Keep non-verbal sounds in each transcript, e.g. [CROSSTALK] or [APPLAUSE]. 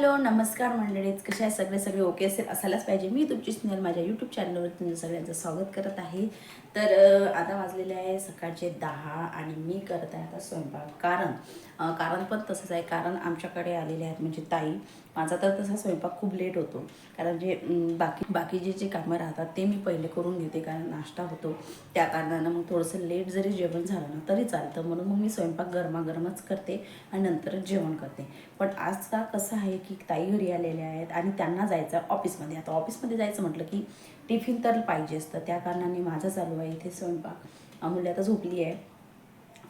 Hello नमस्कार मंडळीत कशा आहे सगळे? सगळे ओके असेल असायलाच पाहिजे. मी तुमची स्नेहल माझ्या यूट्यूब चॅनलवर तुमचं सगळ्यांचं स्वागत करत आहे. तर आता वाजलेले आहे सकाळचे दहा आणि मी करत आहे आता स्वयंपाक. कारण कारण पण तसंच आहे. कारण आमच्याकडे आलेले आहेत म्हणजे ताई. माझा तर तसा स्वयंपाक खूप लेट होतो. कारण जे बाकी बाकीचे जे कामं राहतात ते मी पहिले करून घेते कारण नाश्ता होतो. त्या कारणानं मग थोडंसं लेट जरी जेवण झालं ना तरी चालतं. म्हणून मग मी स्वयंपाक गरमागरमच करते आणि नंतरच जेवण करते. पण आज का कसं आहे की ताई घरी आलेल्या आहेत आणि त्यांना जायचं आहे ऑफिसमध्ये. आता ऑफिसमध्ये जायचं म्हटलं की टिफिन तर पाहिजे असतं त्या कारणाने माझं चालू आहे इथे स्वयंपाक. अमूल्य आता झोपली आहे.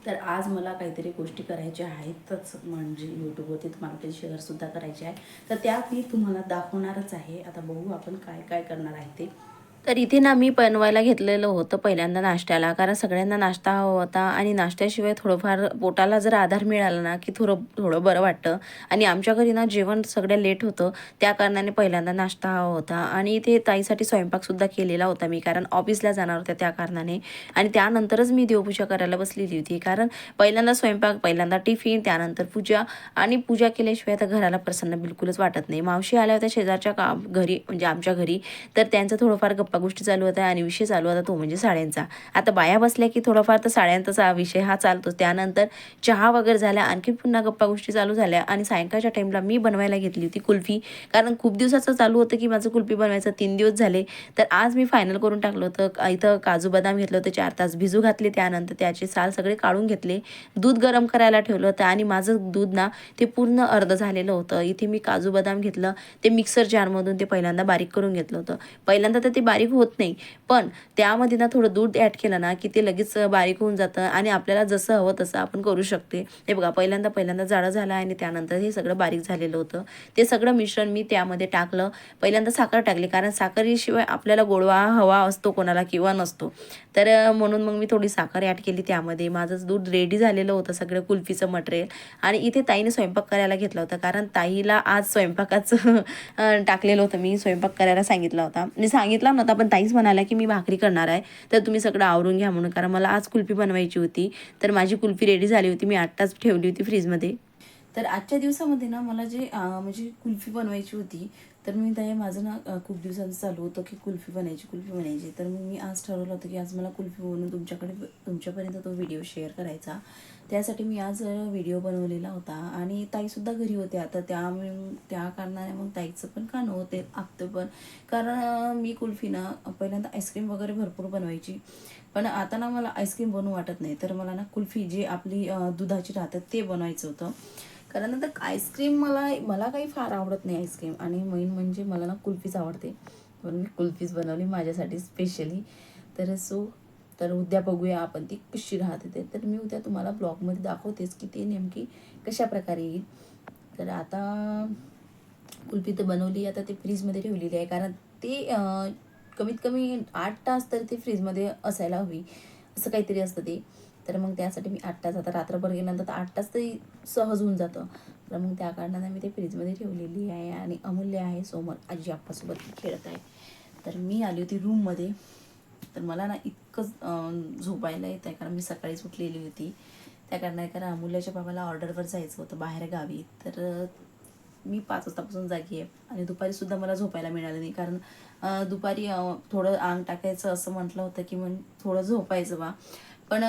तर आज मला काहीतरी गोष्टी करायच्या आहेतच. म्हणजे यूट्यूबवरती तुम्हाला ते शेअरसुद्धा करायचे आहे. तर त्या मी तुम्हाला दाखवणारच आहे. आता बघू आपण काय काय करणार आहे ते. तर इथे ना मी बनवायला घेतलेलं होतं पहिल्यांदा नाश्त्याला कारण सगळ्यांना नाश्ता हवा होता आणि नाश्त्याशिवाय थोडंफार पोटाला जर आधार मिळाला ना की थोडं थोडं बरं वाटतं. आणि आमच्या घरी ना जेवण सगळं लेट होतं त्या कारणाने पहिल्यांदा नाश्ता हवा होता. आणि इथे ताईसाठी स्वयंपाकसुद्धा केलेला होता मी कारण ऑफिसला जाणार होत्या त्या कारणाने. आणि त्यानंतरच मी देवपूजा करायला बसलेली होती कारण पहिल्यांदा स्वयंपाक पहिल्यांदा टिफिन त्यानंतर पूजा. आणि पूजा केल्याशिवाय तर घराला प्रसन्न बिलकुलच वाटत नाही. मावशी आल्या होत्या शेजारच्या का घरी म्हणजे आमच्या घरी. तर त्यांचं थोडंफार गप्प गप्पा गोष्टी चालू होत्या आणि विषय चालू होता तो म्हणजे साड्यांचा. आता बाया बसल्या की थोडाफार तर साड्यांचा विषय हा चालतोच त्यानंतर चहा वगैरे झाल्या आणखी पुन्हा गप्पा गोष्टी चालू झाल्या आणि सायंकाळच्या टाईमला मी बनवायला घेतली होती कुल्फी. कारण खूप दिवसाचं चालू होतं की माझं कुल्फी बनवायचं तीन दिवस झाले. तर आज मी फायनल करून टाकलं होतं. इथं काजू बदाम घेतलं होतं चार तास भिजू घातले. त्यानंतर त्याचे साल सगळे काढून घेतले. दूध गरम करायला ठेवलं होतं आणि माझं दूध ना ते पूर्ण अर्ध झालेलं होतं. इथे मी काजू बदाम घेतलं ते मिक्सर जारमधून ते पहिल्यांदा बारीक करून घेतलं होतं. पहिल्यांदा तर ते बारीक होत नाही. पण त्यामध्ये ना थोडं दूध ॲड केलं ना की ते लगेच बारीक होऊन जातं आणि आपल्याला जसं हवं तसं आपण करू शकते. हे बघा पहिल्यांदा पहिल्यांदा जाडं झालं आणि त्यानंतर हे सगळं बारीक झालेलं होतं. ते सगळं मिश्रण मी त्यामध्ये टाकलं. पहिल्यांदा साखर टाकली कारण साखरेशिवाय आपल्याला गोडवा हवा असतो कोणाला किंवा नसतो. तर म्हणून मग मी थोडी साखर ॲड केली त्यामध्ये. माझं दूध रेडी झालेलं होतं सगळं कुल्फीचं मटेरियल आणि इथे ताईने स्वयंपाक करायला घेतला होता कारण ताईला आज स्वयंपाकाचं [LAUGHS] टाकलेलं होतं. मी स्वयंपाक करायला सांगितला होता. मी सांगितला नव्हता पण ताईच म्हणाल्या की मी भाकरी करणार आहे. तर तुम्ही सगळं आवरून घ्या म्हणून. कारण मला आज कुल्फी बनवायची होती. तर माझी कुल्फी रेडी झाली होती. मी आठ ठेवली होती फ्रीजमध्ये तर आजच्या दिवसामध्ये ना मला जे म्हणजे कुल्फी बनवायची होती तर मी त्या माझं ना खूप दिवसांचं चालू होतं की कुल्फी बनायची कुल्फी बनायची. तर मग मी आज ठरवलं होतं की आज मला कुल्फी बनवून तुमच्याकडे तुमच्यापर्यंत तो व्हिडिओ शेअर करायचा. त्यासाठी मी आज व्हिडिओ बनवलेला होता आणि ताईसुद्धा घरी होत्या तर त्या त्या कारणाने मग ताईचं पण का नव्हते आपतं पण. कारण मी कुल्फी ना पहिल्यांदा आईस्क्रीम वगैरे भरपूर बनवायची. पण आता ना मला आईस्क्रीम बनवू वाटत नाही. तर मला ना कुल्फी जी आपली दुधाची राहतात ते बनवायचं होतं. कारण आता आईस्क्रीम मला मला काही फार आवडत नाही आईस्क्रीम. आणि मेन म्हणजे मला ना कुल्फीच आवडते. म्हणून मी कुल्फीच बनवली माझ्यासाठी स्पेशली तर सो तर उद्या बघूया आपण ती कशी राहते ते. तर मी उद्या तुम्हाला ब्लॉगमध्ये दाखवतेच की ती नेमकी कशा प्रकारे येईल. तर आता कुल्फी तर बनवली आता ते फ्रीजमध्ये ठेवलेली आहे. कारण ते कमीत कमी आठ तास तर ते फ्रीजमध्ये असायला हवी. असं काहीतरी असतं ते. तर मग त्यासाठी मी आठ तास आता रात्रभर गेल्यानंतर तर आठ तास तरी सहज होऊन जातं. तर मग त्या कारणाने मी ते फ्रीजमध्ये ठेवलेली आहे आणि अमूल्य आहे सोमर आजी आप्पासोबत खेळत आहे. तर मी आली होती रूममध्ये तर मला ना इतकं झोपायला येत आहे कारण मी सकाळीच उठलेली होती. त्या कारणाने कारण अमूल्याच्या बाबाला ऑर्डरवर जायचं होतं बाहेर गावी. तर मी पाच वाजतापासून जागी आहे. आणि दुपारीसुद्धा मला झोपायला मिळालं नाही. कारण दुपारी थोडं अंग टाकायचं असं म्हटलं होतं की मग थोडं झोपायचं बा. पण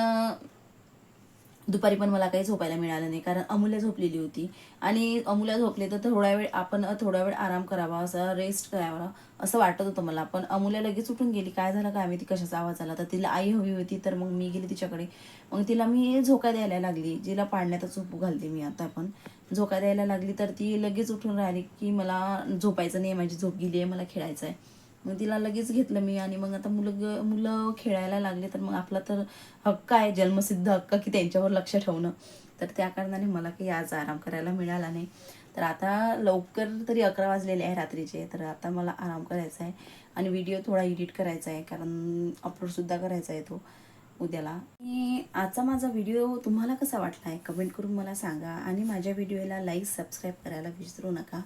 दुपारी पण मला काही झोपायला मिळालं नाही कारण अमूल्य झोपलेली होती. आणि अमूल्य झोपले तर थोडा वेळ आपण थोडा वेळ आराम करावा असं रेस्ट करावा असं वाटत होतं मला. पण अमूल्य लगेच उठून गेली काय झालं? काय माहिती? कशाचा आवाज आला? तर तिला आई हवी होती तर मग मी गेली तिच्याकडे. मग तिला मी झोका द्यायला लागली जिला पाडण्यात झोपू घालते मी आता पण. झोका द्यायला लागली तर ती लगेच उठून राहिली की मला झोपायचं नाही माझी झोप गेली आहे मला खेळायचं आहे मग तिला लगेच घेतलं मी आणि मग आता मुलं मुलं खेळायला लागले तर मग आपला तर हक्क आहे जन्मसिद्ध हक्क की त्यांच्यावर लक्ष ठेवणं. तर त्या कारणाने मला काही आज आराम करायला मिळाला नाही. तर आता लवकर तरी अकरा वाजलेले आहे रात्रीचे तर आता मला आराम करायचा आहे आणि व्हिडिओ थोडा एडिट करायचा आहे कारण अपलोडसुद्धा करायचा आहे तो उद्याला. आणि आजचा माझा व्हिडिओ तुम्हाला कसा वाटला आहे? कमेंट करून मला सांगा आणि माझ्या व्हिडिओला लाईक सबस्क्राईब करायला विसरू नका.